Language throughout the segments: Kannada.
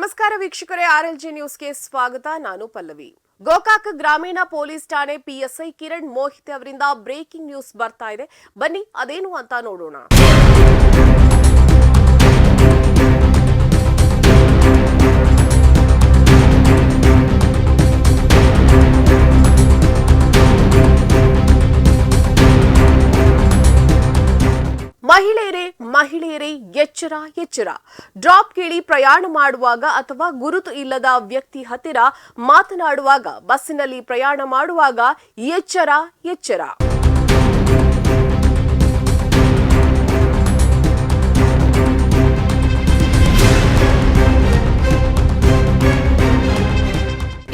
ನಮಸ್ಕಾರ ವೀಕ್ಷಕರೇ, ಆರ್ಎಲ್ಜಿ ನ್ಯೂಸ್ಗೆ ಸ್ವಾಗತ. ನಾನು ಪಲ್ಲವಿ. ಗೋಕಾಕ್ ಗ್ರಾಮೀಣ ಪೊಲೀಸ್ ಠಾಣೆ ಪಿಎಸ್ಐ ಕಿರಣ್ ಮೋಹಿತ್ ಅವರಿಂದ ಬ್ರೇಕಿಂಗ್ ನ್ಯೂಸ್ ಬರ್ತಾ ಇದೆ. ಬನ್ನಿ, ಅದೇನು ಅಂತ ನೋಡೋಣ. ಮಹಿಳೆಯರೇ ಮಹಿಳೆಯರೇ, ಎಚ್ಚರ ಎಚ್ಚರ. ಡ್ರಾಪ್ ಕೇಳಿ ಪ್ರಯಾಣ ಮಾಡುವಾಗ ಅಥವಾ ಗುರುತು ಇಲ್ಲದ ವ್ಯಕ್ತಿ ಹತ್ತಿರ ಮಾತನಾಡುವಾಗ, ಬಸ್ಸಿನಲ್ಲಿ ಪ್ರಯಾಣ ಮಾಡುವಾಗ ಎಚ್ಚರ ಎಚ್ಚರ.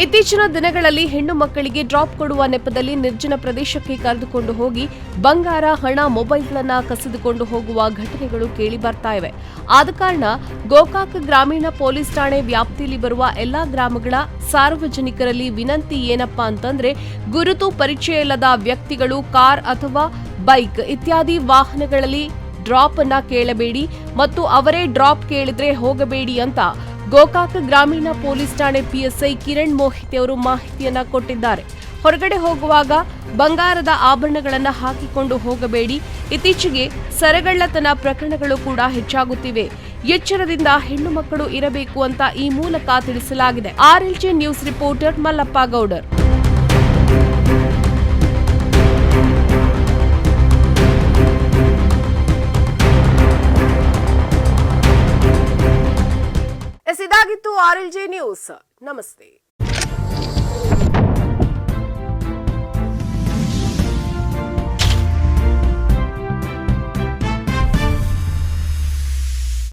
ಇತ್ತೀಚಿನ ದಿನಗಳಲ್ಲಿ ಹೆಣ್ಣು ಮಕ್ಕಳಿಗೆ ಡ್ರಾಪ್ ಕೊಡುವ ನೆಪದಲ್ಲಿ ನಿರ್ಜನ ಪ್ರದೇಶಕ್ಕೆ ಕರೆದುಕೊಂಡು ಹೋಗಿ ಬಂಗಾರ, ಹಣ, ಮೊಬೈಲ್ಗಳನ್ನು ಕಸಿದುಕೊಂಡು ಹೋಗುವ ಘಟನೆಗಳು ಕೇಳಿ ಬರ್ತಾ ಇವೆ. ಆದ ಕಾರಣ ಗೋಕಾಕ್ ಗ್ರಾಮೀಣ ಪೊಲೀಸ್ ಠಾಣೆ ವ್ಯಾಪ್ತಿಯಲ್ಲಿ ಬರುವ ಎಲ್ಲಾ ಗ್ರಾಮಗಳ ಸಾರ್ವಜನಿಕರಲ್ಲಿ ವಿನಂತಿ ಏನಪ್ಪ ಅಂತಂದ್ರೆ ಗುರುತು ಪರಿಚಯ ಇಲ್ಲದ ವ್ಯಕ್ತಿಗಳು, ಕಾರ್ ಅಥವಾ ಬೈಕ್ ಇತ್ಯಾದಿ ವಾಹನಗಳಲ್ಲಿ ಡ್ರಾಪ್ ಅನ್ನ ಕೇಳಬೇಡಿ ಮತ್ತು ಅವರೇ ಡ್ರಾಪ್ ಕೇಳಿದ್ರೆ ಹೋಗಬೇಡಿ ಅಂತ ಗೋಕಾಕ್ ಗ್ರಾಮೀಣ ಪೊಲೀಸ್ ಠಾಣೆ ಪಿಎಸ್ಐ ಕಿರಣ್ ಮೋಹಿತ್ ಅವರು ಮಾಹಿತಿಯನ್ನ ಕೊಟ್ಟಿದ್ದಾರೆ. ಹೊರಗಡೆ ಹೋಗುವಾಗ ಬಂಗಾರದ ಆಭರಣಗಳನ್ನು ಹಾಕಿಕೊಂಡು ಹೋಗಬೇಡಿ. ಇತ್ತೀಚೆಗೆ ಸರಗಳ್ಳತನ ಪ್ರಕರಣಗಳು ಕೂಡ ಹೆಚ್ಚಾಗುತ್ತಿವೆ. ಎಚ್ಚರದಿಂದ ಹೆಣ್ಣು ಮಕ್ಕಳು ಇರಬೇಕು ಅಂತ ಈ ಮೂಲಕ ತಿಳಿಸಲಾಗಿದೆ. RLG news reporter Mallappa Gowdar. S ಇದಾಗಿತ್ತು ಆರ್ಎಲ್ಜಿ ನ್ಯೂಸ್. ನಮಸ್ತೆ.